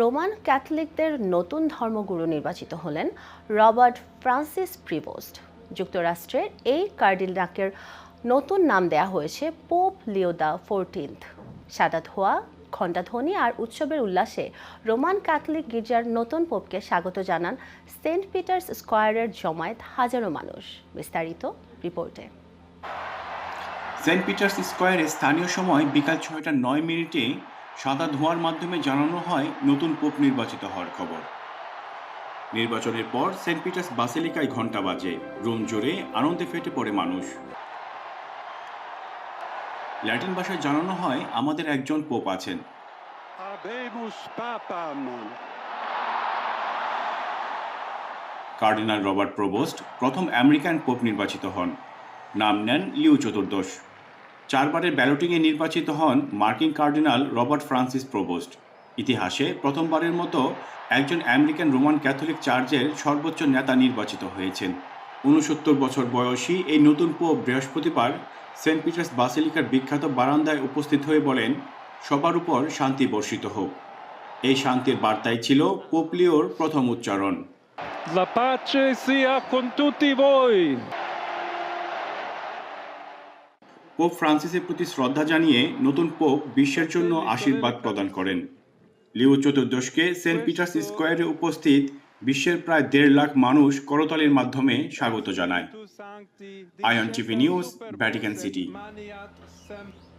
Roman ক্যাথলিকদের নতুন ধর্মগুরু নির্বাচিত হলেন রবার্ট ফ্রান্সিস প্রিভোস্ট। যুক্তরাষ্ট্রের এই কার্ডিনাকের নতুন নাম দেয়া হয়েছে পোপ লিও দ্য ফোরটিন্থ। সাদা ধোয়া ঘণ্টাধ্বনি আর উৎসবের উল্লাসে রোমান ক্যাথলিক গির্জার নতুন পোপকে স্বাগত জানান সেন্ট পিটার্স স্কোয়ারের জমায়েত হাজারো মানুষ। বিস্তারিত রিপোর্টে। সেন্ট পিটার্স স্কোয়ারে স্থানীয় সময় বিকাল ছয়টা নয় মিনিটে সাদা ধোঁয়ার মাধ্যমে জানানো হয় নতুন পোপ নির্বাচিত হওয়ার খবর। নির্বাচনের পর সেন্ট পিটার্স বাসেলিকায় ঘণ্টা বাজে। রোম জোরে আনন্দে ফেটে পড়ে মানুষ। ল্যাটিন ভাষায় জানানো হয় আমাদের একজন পোপ আছেন। কার্ডিনাল রবার্ট প্রবোস্ট প্রথম আমেরিকান পোপ নির্বাচিত হন। নাম নেন লিউ চতুর্দশ। চারবারের ব্যালটিংয়ে নির্বাচিত হন মার্কিন কার্ডিনাল রবার্ট ফ্রান্সিস প্রবোস্ট। ইতিহাসে প্রথমবারের মতো একজন আমেরিকান রোমান ক্যাথলিক চার্চের সর্বোচ্চ নেতা নির্বাচিত হয়েছেন। উনসত্তর বছর বয়সী এই নতুন পোপ বৃহস্পতিবার সেন্ট পিটার্স বাসিলিকার বিখ্যাত বারান্দায় উপস্থিত হয়ে বলেন, সবার উপর শান্তি বর্ষিত হোক। এই শান্তির বার্তাই ছিল পোপলিওর প্রথম উচ্চারণ। La pace sia con tutti voi. Pope ফ্রান্সিসের প্রতি শ্রদ্ধা জানিয়ে নতুন পোপ বিশ্বের জন্য আশীর্বাদ প্রদান করেন। লিও চতুর্দশকে সেন্ট পিটার্স স্কোয়ারে উপস্থিত বিশ্বের প্রায় দেড় লাখ মানুষ করতালির মাধ্যমে স্বাগত জানায়। আয়ন টিভি নিউজ ভ্যাটিকান News,